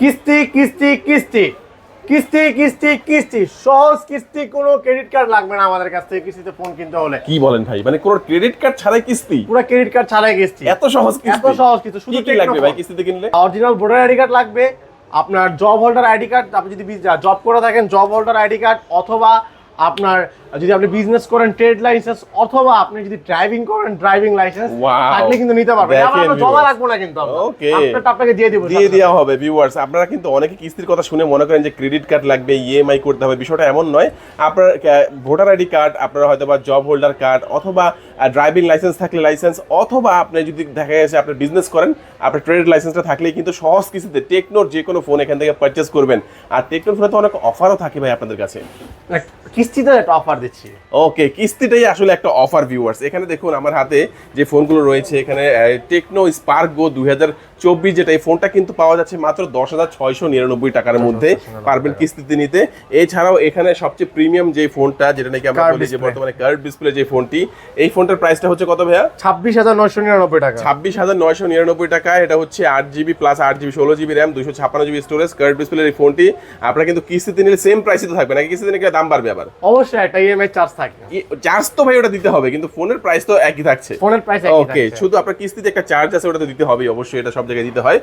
কিস্তি কিস্তি কিস্তি। কিস্তি কিস্তি কিস্তি। সহজ কিস্তি কোনো ক্রেডিট কার্ড লাগবে না আমাদের কাছ থেকে কিস্তিতে ফোন কিনতে হলে। কি বলেন ভাই? মানে কোনো ক্রেডিট কার্ড ছাড়াই কিস্তি? পুরো ক্রেডিট কার্ড ছাড়াই কিস্তি। এত সহজ কিস্তি। এত সহজ কিস্তি। শুধু কি কি লাগবে ভাই কিস্তিতে কিনলে? অরিজিনাল ভোটার আইডি কার্ড লাগবে। আপনার জব হোল্ডার আইডি কার্ড আপনি যদি জব করে থাকেন জব হোল্ডার আইডি কার্ড অথবা আপনার যদি আপনি বিজনেস করেন ট্রেড লাইসেন্স অথবা আপনি যদি ড্রাইভিং করেন ড্রাইভিং লাইসেন্স! থাকলে কিন্তু নিতে পারবেন। আমরা জমা রাখব না কিন্তু আমরা। Okay. আপনারটা আপনাকে দিয়ে দিব দিয়ে দেওয়া হবে ভিউয়ার্স আপনারা কিন্তু অনেকে কিস্তির কথা শুনে মনে করেন যে ক্রেডিট কার্ড লাগবে ইএমআই করতে হবে। বিষয়টা এমন নয়। আপনার ভোটার আইডি কার্ড আপনার হয়তো বা জব হোল্ডার কার্ড অথবা ড্রাইভিং লাইসেন্স থাকলে লাইসেন্স অথবা আপনি যদি দেখা গেছে আপনি বিজনেস করেন আপনার ট্রেড লাইসেন্সটা থাকলে কিন্তু সহজ কিস্তিতে টেকনোর যে কোনো ফোন এখান থেকে পারচেস করবেন। আর টেকনোর ফোনে তো অনেক অফারও থাকে ভাই আপনাদের কাছে। কিস্তিতে একটা অফার দিচ্ছি। ওকে কিস্তিটাই আসলে একটা অফার ভিউয়ার্স এখানে দেখুন আমার হাতে যে ফোনগুলো রয়েছে এখানে টেকনো স্পার্ক গো দুই চব্বিশ যেটা এই ফোনটা কিন্তু পাওয়া যাচ্ছে মাত্র দশ হাজার ছয়শো নিরানব্বই টাকার মধ্যে পারবেন কিস্তিতে নিতে। এছাড়াও এখানে সবচেয়ে প্রিমিয়াম যে ফোনটা যেটা নাকি আমরা বলি যে বর্তমানে কার্ভ ডিসপ্লে যে ফোনটি এই ফোনটার প্রাইসটা হচ্ছে কত ভাইয়া? ছাব্বিশ হাজার নয়শো নিরানব্বই টাকা। ছাব্বিশ হাজার নয়শো নিরানব্বই টাকা। এটা হচ্ছে আট জিবি প্লাস আট জিবি ষোলো জিবি র্যাম দুশো ছাপ্পান্ন জিবি স্টোরেজ কার্ভ ডিসপ্লের এই ফোনটি। আপনারা কিন্তু কিস্তিতে নিলে সেম প্রাইসে তো থাকবে নাকি কিস্তিতে নিলে দাম বাড়বে আবার? অবশ্যই একটা ইএমআই চার্জ থাকে। চার্জ তো ভাই ওটা দিতে হবে কিন্তু ফোনের প্রাইস তো একই থাকছে। ফোনের প্রাইস ওকে শুধু আপনার কিস্তিতে একটা চার্জ আছে ওটা তো দিতে হবে অবশ্যই এটা সব জায়গায় দিতে হয়।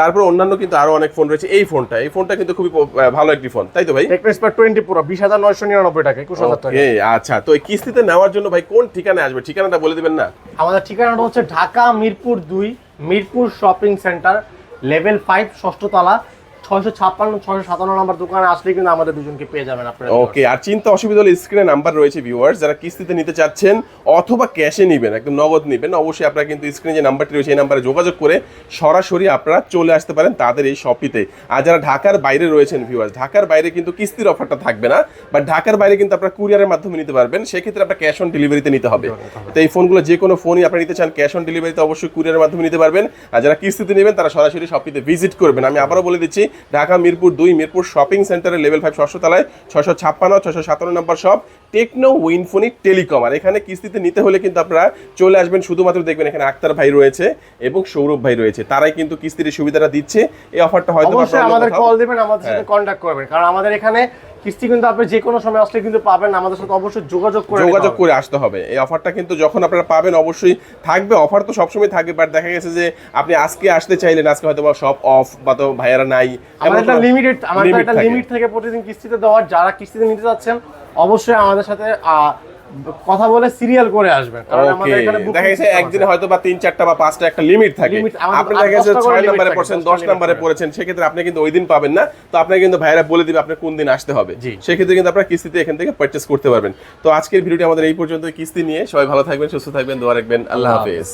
তারপর অন্যান্য কিন্তু আরও অনেক ফোন রয়েছে এই ফোনটা এই ফোনটা কিন্তু খুবই ভালো একটি ফোন তাই তো ভাই? টেকনো স্পার টোয়েন্টি পুরো বিশ হাজার নয়শো নিরানব্বই টাকা একুশ হাজার টাকা। ওকে আচ্ছা তো এই কিস্তিতে নেওয়ার জন্য ভাই কোন ঠিকানায় আসবে? ঠিকানাটা বলে দিবেন না? আমাদের ঠিকানাটা হচ্ছে ঢাকা মিরপুর দুই Mirpur shopping centre level five ষষ্ঠ তলা ছয়শো ছাপ্পান্ন ছয়শো সাতান্ন নম্বর দোকানে আসলে কিন্তু আমাদের দুজনকে পেয়ে যাবেন আপনারা ওকে আর চিন্তা অসুবিধা হলে স্ক্রিনে নাম্বার রয়েছে ভিউয়ার্স যারা কিস্তিতে নিতে চাচ্ছেন অথবা ক্যাশে নেবেন একদম নগদ নেবেন অবশ্যই আপনারা কিন্তু স্ক্রিনে যে নাম্বারটি রয়েছে এই নাম্বারে যোগাযোগ করে সরাসরি আপনারা চলে আসতে পারেন তাদের এই শপিতে আর যারা ঢাকার বাইরে রয়েছেন ভিউয়ার্স ঢাকার বাইরে কিন্তু কিস্তির অফারটা থাকবে না বাট ঢাকার বাইরে কিন্তু আপনারা কুরিয়ারের মাধ্যমে নিতে পারবেন সেক্ষেত্রে আপনার ক্যাশ অন ডেলিভারিতে নিতে হবে। তো এই ফোনগুলো যে কোনো ফোনই আপনারা নিতে চান ক্যাশ অন ডেলিভারিতে অবশ্যই কুরিয়ারের মাধ্যমে নিতে পারবেন। আর যারা কিস্তিতে নেবেন তারা সরাসরি শপিতে ভিজিট করবেন। আমি আবারও বলে দিচ্ছি ঢাকা মিরপুর দুই মিরপুর শপিং সেন্টারে লেভেল ফাইভ ষষ্ঠ তলায় ছশো ছাপ্পান্ন ছশো সাতান্ন নম্বর শপ টেকনো উইনফোনি টেলিকম। আর এখানে কিস্তিতে নিতে হলে কিন্তু আপনারা চলে আসবেন শুধুমাত্র দেখবেন এখানে আক্তার ভাই রয়েছে এবং সৌরভ ভাই রয়েছে। তারাই কিন্তু কিস্তির সুবিধাটা দিচ্ছে। এই অফারটা হয়তো আমাদের কল দেবেন আমাদের সাথে কন্ট্যাক্ট করবেন। কারণ আমাদের এখানে কিস্তি কিন্তু আপনি যে কোনো সময় আসলে কিন্তু পাবেন আমাদের সাথে অবশ্যই যোগাযোগ করে যোগাযোগ করে আসতে হবে। এই অফারটা কিন্তু যখন আপনারা পাবেন অবশ্যই থাকবে। অফার তো সবসময় থাকবে বাট দেখা গেছে যে আপনি আজকে আসতে চাইলেন আজকে হয়তো বা সব অফ বা তো ভাইয়ারা নাই আমাদের একটা লিমিটেড আমাদের একটা লিমিট থেকে প্রতিদিন কিস্তিতে দেওয়ার। যারা কিস্তিতে নিতে যাচ্ছেন অবশ্যই আমাদের সাথে কথা বলে সিরিয়াল করে আসবেন কারণ আমাদের এখানে দেখা গেছে একদিনে হয়তো বা তিন চারটা বা পাঁচটা একটা লিমিট থাকে। আপনি দেখা গেছে ছয় নম্বরে পড়ছেন দশ নম্বরে পড়েছেন সেক্ষেত্রে আপনি কিন্তু ওই দিন পাবেন না। তো আপনাকে কিন্তু ভাইরা বলে দিবে আপনি কোন দিন আসতে হবে। সেক্ষেত্রে কিন্তু আপনার কিস্তিতে এখান থেকে পারচেস করতে পারবেন। তো আজকের ভিডিওটি আমাদের এই পর্যন্ত কিস্তি নিয়ে সবাই ভালো থাকবেন সুস্থ থাকবেন দোয়া রাখবেন। আল্লাহ হাফেজ।